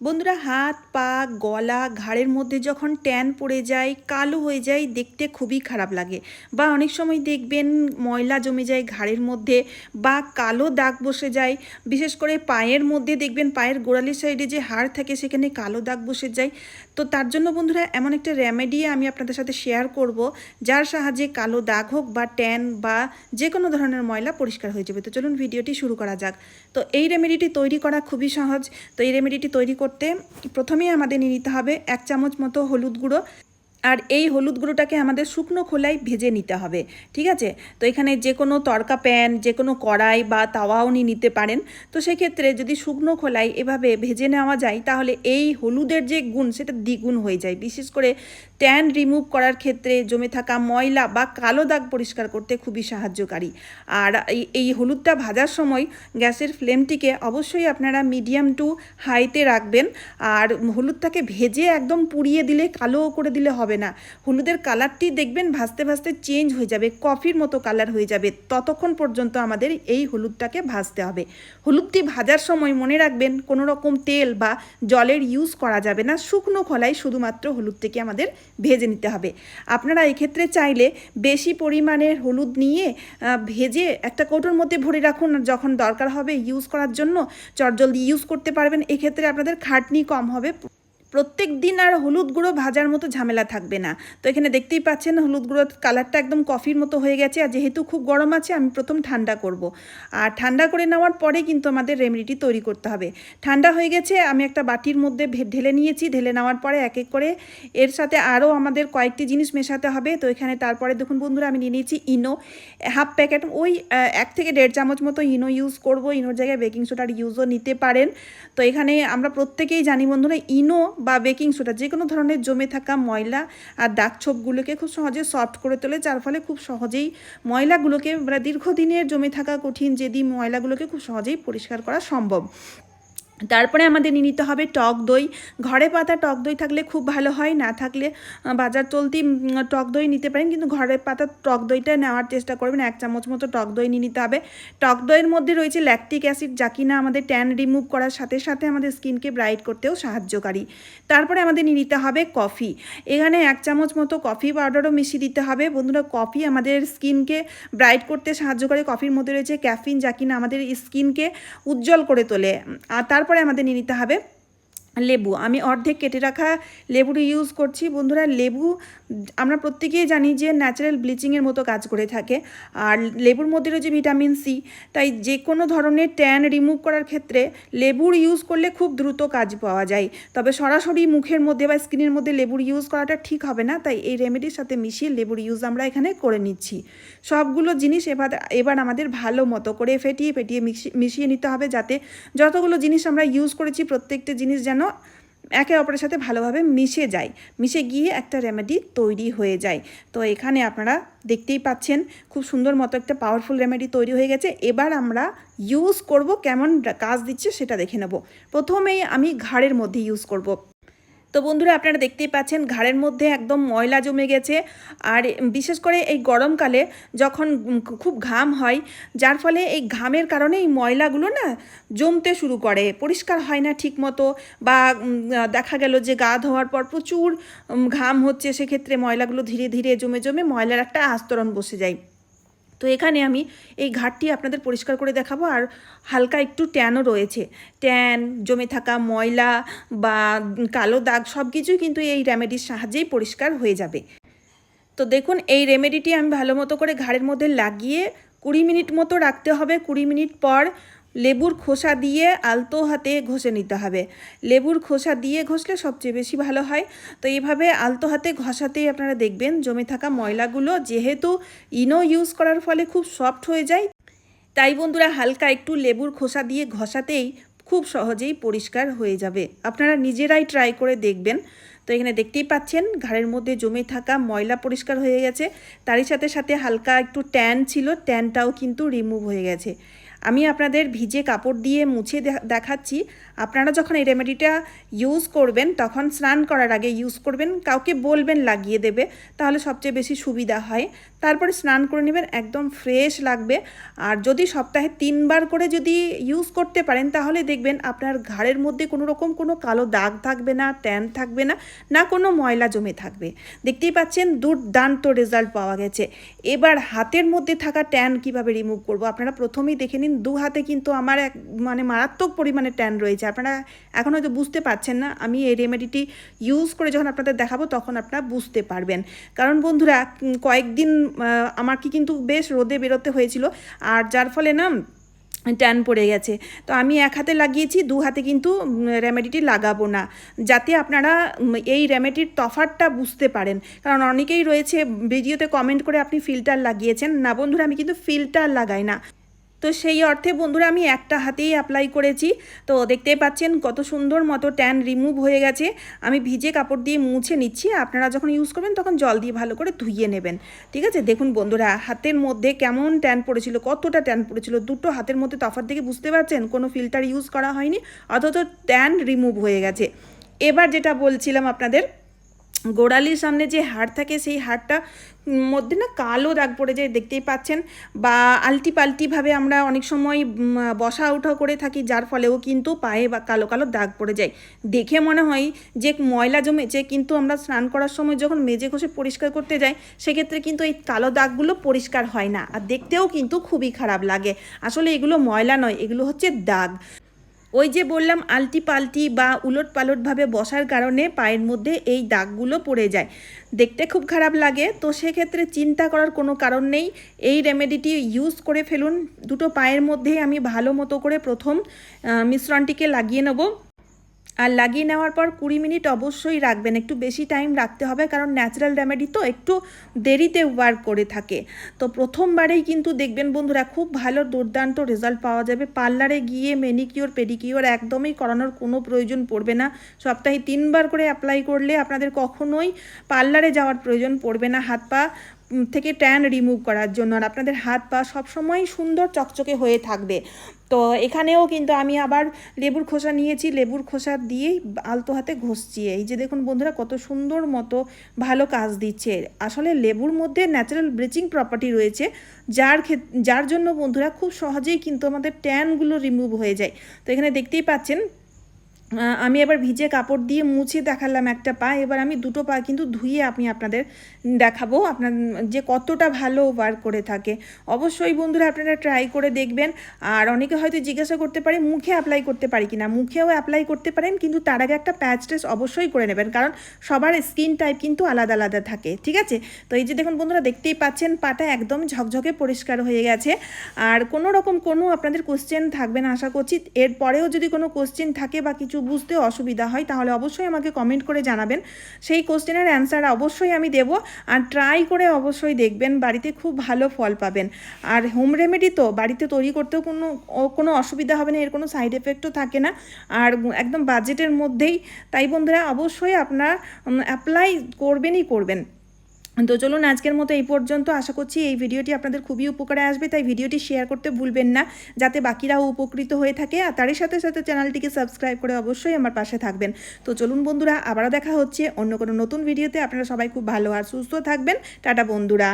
বন্ধুরা হাত, পা, গলা, ঘাড়ের মধ্যে যখন ট্যান পড়ে যায়, কালো হয়ে যায়, দেখতে খুবই খারাপ লাগে। বা অনেক সময় দেখবেন ময়লা জমে যায় ঘাড়ের মধ্যে বা কালো দাগ বসে যায়। বিশেষ করে পায়ের মধ্যে দেখবেন পায়ের গোড়ালির সাইডে যে হাড় থাকে, সেখানে কালো দাগ বসে যায়। তো তার জন্য বন্ধুরা এমন একটা রেমেডি আমি আপনাদের সাথে শেয়ার করব, যার সাহায্যে কালো দাগ হোক বা ট্যান বা যে কোনো ধরনের ময়লা পরিষ্কার হয়ে যাবে। তো চলুন ভিডিওটি শুরু করা যাক। তো এই রেমেডিটি তৈরি করা খুবই সহজ। তো এই রেমেডিটি তৈরি করতে প্রথমেই আমাদের নিয়ে নিতে হবে এক চামচ মতো হলুদ গুঁড়ো আর এই হলুদ গুঁড়োটাকে আমাদের শুকনো খোলায় ভেজে নিতে হবে, ঠিক আছে? তো এখানে যে কোনো তরকা প্যান, যে কোনো কড়াই বা তাওয়াও নিয়ে নিতে পারেন। তো সেক্ষেত্রে যদি শুকনো খোলায় এভাবে ভেজে নেওয়া যায়, তাহলে এই হলুদের যে গুণ, সেটা দ্বিগুণ হয়ে যায়। বিশেষ করে ট্যান রিমুভ করার ক্ষেত্রে জমে থাকা ময়লা বা কালো দাগ পরিষ্কার করতে খুবই সাহায্যকারী। আর এই হলুদটা ভাজার সময় গ্যাসের ফ্লেমটিকে অবশ্যই আপনারা মিডিয়াম টু হাইতে রাখবেন। আর হলুদটাকে ভেজে একদম পুড়িয়ে দিলে কালো করে দিলে হবে না। হলুদের কালারটি দেখবেন ভাজতে ভাজতে চেঞ্জ হয়ে যাবে কফির মতো কালার হয়ে যাবে। ততক্ষণ পর্যন্ত আমাদের এই হলুদটাকে ভাজতে হবে। হলুদটি ভাজার সময় মনে রাখবেন, কোনো রকম তেল বা জলের ইউজ করা যাবে না। শুকনো খোলায় শুধুমাত্র হলুদটিকে আমাদের ভেজে নিতে হবে। আপনারা এক্ষেত্রে চাইলে বেশি পরিমাণের হলুদ নিয়ে ভেজে একটা কৌটোর মধ্যে ভরে রাখুন। যখন দরকার হবে ইউজ করার জন্য, চটজলদি ইউজ করতে পারবেন। এক্ষেত্রে আপনাদের খাটনি কম হবে। প্রত্যেক দিন আর হলুদ গুঁড়ো ভাজার মতো ঝামেলা থাকবে না। তো এখানে দেখতেই পাচ্ছেন হলুদ গুঁড়োর কালারটা একদম কফির মতো হয়ে গেছে আর যেহেতু খুব গরম আছে, আমি প্রথম ঠান্ডা করব। আর ঠান্ডা করে নেওয়ার পরে কিন্তু আমাদের রেমেডিটি তৈরি করতে হবে। ঠান্ডা হয়ে গেছে, আমি একটা বাটির মধ্যে ঢেলে নিয়েছি। ঢেলে নেওয়ার পরে এক এক করে এর সাথে আরও আমাদের কয়েকটি জিনিস মেশাতে হবে। তো এখানে তারপরে দেখুন বন্ধুরা, আমি নিয়ে নিয়েছি ইনো। হাফ প্যাকেট ওই এক থেকে দেড় চামচ মতো ইনো ইউজ করব। ইনোর জায়গায় বেকিং সোডার ইউজও নিতে পারেন। তো এখানে আমরা প্রত্যেকেই জানি বন্ধুরা, ইনো বা বেকিং সোডা যে কোনো ধরনের জমে থাকা ময়লা আর দাগ ছোপগুলোকে খুব সহজে সফট করে তোলে, যার ফলে খুব সহজেই ময়লাগুলোকে দীর্ঘদিনের জমে থাকা কঠিন যেদি ময়লাগুলোকে খুব সহজেই পরিষ্কার করা সম্ভব। তারপরে আমাদের নিয়ে নিতে হবে টক দই। ঘরে পাতা টক দই থাকলে খুব ভালো হয়, না থাকলে বাজার চলতি টক দই নিতে পারেন, কিন্তু ঘরে পাতা টক দইটা নেওয়ার চেষ্টা করবেন, এক চামচ মতো টক দই নিয়ে নিতে হবে। টক দইয়ের মধ্যে রয়েছে ল্যাকটিক অ্যাসিড যা কিনা আমাদের ট্যান রিমুভ করার সাথে সাথে আমাদের স্কিনকে ব্রাইট করতেও সাহায্যকারী। তারপরে আমাদের নিয়ে নিতে হবে কফি এখানে এক চামচ মতো কফি পাউডারও মিশিয়ে দিতে হবে। বন্ধুরা কফি আমাদের স্কিনকে ব্রাইট করতে সাহায্য করে কফির মধ্যে রয়েছে ক্যাফিন যা কিনা আমাদের স্কিনকে উজ্জ্বল করে তোলে। আর তারপরে আমাদের নিয়ে নিতে হবে। লেবু। আমি অর্ধেক কেটে রাখা লেবুর ইউজ করছি। বন্ধুরা, লেবু, আমরা প্রত্যেকেই জানি যে ন্যাচারাল ব্লিচিংয়ের মতো কাজ করে থাকে। আর লেবুর মধ্যে রয়েছে ভিটামিন সি তাই যে কোনো ধরনের ট্যান রিমুভ করার ক্ষেত্রে লেবুর ইউজ করলে খুব দ্রুত কাজ পাওয়া যায়। তবে সরাসরি মুখের মধ্যে বা স্কিনের মধ্যে লেবুর ইউজ করাটা ঠিক হবে না। তাই এই রেমেডির সাথে মিশিয়ে লেবুর ইউজ আমরা এখানে করে নিচ্ছি। সবগুলো জিনিস এবার এবার আমাদের ভালো মতো করে ফেটিয়ে ফেটিয়ে মিশি- মিশিয়ে নিতে হবে যাতে যতগুলো জিনিস আমরা ইউজ করেছি, প্রত্যেকটা জিনিস যেন একে অপরের সাথে ভালোভাবে মিশে যায়। মিশে গিয়ে একটা রেমেডি তৈরি হয়ে যায়। তো এখানে আপনারা দেখতেই পাচ্ছেন, খুব সুন্দর মতো একটা পাওয়ারফুল রেমেডি তৈরি হয়ে গেছে। এবার আমরা ইউজ করব, কেমন কাজ দিচ্ছে সেটা দেখে নেব। প্রথমেই আমি ঘাড়ের মধ্যে ইউজ করব। তো বন্ধুরা আপনারা দেখতেই পাচ্ছেন, ঘাড়ের মধ্যে একদম ময়লা জমে গেছে। আর বিশেষ করে এই গরমকালে যখন খুব ঘাম হয়, যার ফলে এই ঘামের কারণে এই ময়লাগুলো না জমতে শুরু করে। পরিষ্কার হয় না ঠিক মতো বা দেখা গেল যে গা ধোয়ার পর প্রচুর ঘাম হচ্ছে, সেক্ষেত্রে ময়লাগুলো ধীরে ধীরে জমে জমে ময়লার একটা আস্তরণ বসে যায়। তো এখানে আমি এই ঘাটটি আপনাদের পরিষ্কার করে দেখাবো আর হালকা একটু ট্যানও রয়েছে। ট্যান, জমে থাকা ময়লা বা কালো দাগ সব কিছুই কিন্তু এই রেমেডির সাহায্যেই পরিষ্কার হয়ে যাবে। তো দেখুন, এই রেমেডিটি আমি ভালো মতো করে ঘাড়ের মধ্যে লাগিয়ে কুড়ি মিনিট মতো রাখতে হবে। কুড়ি মিনিট পর লেবুর খোসা দিয়ে আলতো হাতে ঘষে নিতে হবে। লেবুর খোসা দিয়ে ঘষলে সবচেয়ে বেশি ভালো হয়। তো এইভাবে আলতো হাতে ঘষাতেই আপনারা দেখবেন জমে থাকা ময়লাগুলো যেহেতু ইনো ইউজ করার ফলে খুব সফট হয়ে যায়। তাই বন্ধুরা হালকা একটু লেবুর খোসা দিয়ে ঘষাতেই খুব সহজেই পরিষ্কার হয়ে যাবে। আপনারা নিজেরাই ট্রাই করে দেখবেন। তো এখানে দেখতেই পাচ্ছেন ঘাড়ের মধ্যে জমে থাকা ময়লা পরিষ্কার হয়ে গেছে। তারই সাথে সাথে হালকা একটু ট্যান ছিল ট্যানটাও কিন্তু রিমুভ হয়ে গেছে। আমি আপনাদের ভিজে কাপড় দিয়ে মুছে দেখাচ্ছি। আপনারা যখন এই রেমেডিটা ইউজ করবেন, তখন স্নান করার আগে ইউজ করবেন, কাউকে বলবেন লাগিয়ে দেবে, তাহলে সবচেয়ে বেশি সুবিধা হয়। তারপরে স্নান করে নেবেন, একদম ফ্রেশ লাগবে। আর যদি সপ্তাহে তিনবার করে যদি ইউজ করতে পারেন, তাহলে দেখবেন আপনার ঘাড়ের মধ্যে কোনো রকম কোনো কালো দাগ থাকবে না ট্যান থাকবে না না কোনো ময়লা জমে থাকবে। দেখতেই পাচ্ছেন দুর্দান্ত রেজাল্ট পাওয়া গেছে। এবার হাতের মধ্যে থাকা ট্যান কীভাবে রিমুভ করব? আপনারা প্রথমেই দেখে নিন দু হাতে কিন্তু আমার এক মানে মারাত্মক পরিমাণে ট্যান রয়েছে। আপনারা এখন হয়তো বুঝতে পারছেন না, আমি এই রেমেডিটি ইউজ করে যখন আপনাদের দেখাবো তখন আপনারা বুঝতে পারবেন। কারণ বন্ধুরা কয়েকদিন আমার কি কিন্তু বেশ রোদে বেরোতে হয়েছিল, আর যার ফলে না ট্যান পড়ে গেছে। তো আমি এক হাতে লাগিয়েছি, দু হাতে কিন্তু রেমেডিটি লাগাবো না, যাতে আপনারা এই রেমেডির তফাতটা বুঝতে পারেন। কারণ অনেকেই রয়েছে, ভিডিওতে কমেন্ট করে আপনি ফিল্টার লাগিয়েছেন। না বন্ধুরা, আমি কিন্তু ফিল্টার লাগাই না। তো সেই অর্থে বন্ধুরা আমি একটা হাতেই অ্যাপ্লাই করেছি। তো দেখতেই পাচ্ছেন কত সুন্দর মতো ট্যান রিমুভ হয়ে গেছে। আমি ভিজে কাপড় দিয়ে মুছে নিচ্ছি। আপনারা যখন ইউজ করবেন তখন জল দিয়ে ভালো করে ধুইয়ে নেবেন। ঠিক আছে? দেখুন বন্ধুরা, হাতের মধ্যে কেমন ট্যান পড়েছিল, কতটা ট্যান পড়েছিল? দুটো হাতের মধ্যে তফাৎ দেখে বুঝতে পারছেন? কোনো ফিল্টার ইউজ করা হয়নি, অথচ ট্যান রিমুভ হয়ে গেছে। এবার যেটা বলছিলাম আপনাদের গোড়ালির সামনে যে হাড় থাকে, সেই হাড়টা মধ্যে না কালো দাগ পড়ে যায়, দেখতেই পাচ্ছেন। বা আলটি পাল্টিভাবে আমরা অনেক সময় বসা উঠা করে থাকি, যার ফলেও কিন্তু পায়ে বা কালো কালো দাগ পড়ে যায়। দেখে মনে হয় যে ময়লা জমেছে, কিন্তু আমরা স্নান করার সময় যখন মেজে ঘষে পরিষ্কার করতে যাই, সেক্ষেত্রে কিন্তু এই কালো দাগগুলো পরিষ্কার হয় না। আর দেখতেও কিন্তু খুবই খারাপ লাগে। আসলে এগুলো ময়লা নয়, এগুলো হচ্ছে দাগ। ওই যে বললাম আলটি পাল্টি বা উলট পালটভাবে বসার কারণে পায়ের মধ্যে এই দাগগুলো পড়ে যায়। দেখতে খুব খারাপ লাগে, তো সেক্ষেত্রে চিন্তা করার কোনো কারণ নেই। এই রেমেডিটি ইউজ করে ফেলুন। দুটো পায়ের মধ্যেই আমি ভালো মতো করে প্রথম মিশ্রণটিকে লাগিয়ে নেব। আর লাগিয়ে নেওয়ার পর কুড়ি মিনিট অবশ্যই রাখবেন। একটু বেশি টাইম রাখতে হবে কারণ ন্যাচারাল রেমেডি তো একটু দেরিতে ওয়ার্ক করে থাকে। তো প্রথমবারেই কিন্তু দেখবেন বন্ধুরা খুব ভালো দুর্দান্ত রেজাল্ট পাওয়া যাবে। পার্লারে গিয়ে মেনিকিওর পেডিকিওর একদমই করানোর কোনো প্রয়োজন পড়বে না। সপ্তাহে তিনবার করে অ্যাপ্লাই করলে আপনাদের কখনোই পার্লারে যাওয়ার প্রয়োজন পড়বে না। হাত পা থেকে ট্যান রিমুভ করার জন্য আর আপনাদের হাত পা সবসময় সুন্দর চকচকে হয়ে থাকবে। তো এখানেও কিন্তু আমি আবার লেবুর খোসা নিয়েছি, লেবুর খোসা দিয়েই আলতো হাতে ঘষছি। এই যে দেখুন বন্ধুরা কত সুন্দর মতো ভালো কাজ দিচ্ছে। আসলে লেবুর মধ্যে ন্যাচারাল ব্লিচিং প্রপার্টি রয়েছে, যার যার জন্য বন্ধুরা খুব সহজেই কিন্তু আমাদের ট্যানগুলো রিমুভ হয়ে যায়। তো এখানে দেখতেই পাচ্ছেন আমি এবার ভিজে কাপড় দিয়ে মুছে দেখালাম একটা পা, এবার আমি দুটো পা কিন্তু ধুয়ে আমি আপনাদের দেখাবো, আপনার যে কতটা ভালো ওয়ার্ক করে থাকে। অবশ্যই বন্ধুরা আপনারা ট্রাই করে দেখবেন, আর অনেকে হয়তো জিজ্ঞাসা করতে পারে, মুখে অ্যাপ্লাই করতে পারি কিনা? মুখেও অ্যাপ্লাই করতে পারেন, কিন্তু তার আগে একটা প্যাচ টেস্ট অবশ্যই করে নেবেন, কারণ সবার স্কিন টাইপ কিন্তু আলাদা আলাদা থাকে, ঠিক আছে? তো এই যে দেখুন বন্ধুরা, দেখতেই পাচ্ছেন, পাটা একদম ঝকঝকে পরিষ্কার হয়ে গেছে, আর কোনো রকম কোনো আপনাদের কোশ্চেন থাকবে না, আশা করছি। এরপরেও যদি কোনো কোশ্চেন থাকে বা কিছু বুঝতে অসুবিধা হয়, তাহলে অবশ্যই আমাকে কমেন্ট করে জানাবেন। সেই কোশ্চেনের অ্যান্সার অবশ্যই আমি দেব আর ট্রাই করে অবশ্যই দেখবেন, বাড়িতে খুব ভালো ফল পাবেন। আর হোম রেমেডি তো, বাড়িতে তৈরি করতেও কোনো কোনো অসুবিধা হবে না, এর কোনো সাইড এফেক্টও থাকে না। আর একদম বাজেটের মধ্যেই, তাই বন্ধুরা অবশ্যই আপনারা অ্যাপ্লাই করবেনই করবেন। তো চলুন আজকের মতো এই পর্যন্ত। আশা করছি এই ভিডিওটি আপনাদের খুবই উপকারে আসবে, তাই ভিডিওটি শেয়ার করতে ভুলবেন না, যাতে বাকিরাও উপকৃত হয়ে থাকে। আর তারই সাথে সাথে চ্যানেলটিকে সাবস্ক্রাইব করে অবশ্যই আমার পাশে থাকবেন। তো চলুন বন্ধুরা, আবারও দেখা হচ্ছে অন্য কোনো নতুন ভিডিওতে। আপনারা সবাই খুব ভালো আর সুস্থ থাকবেন। টাটা বন্ধুরা।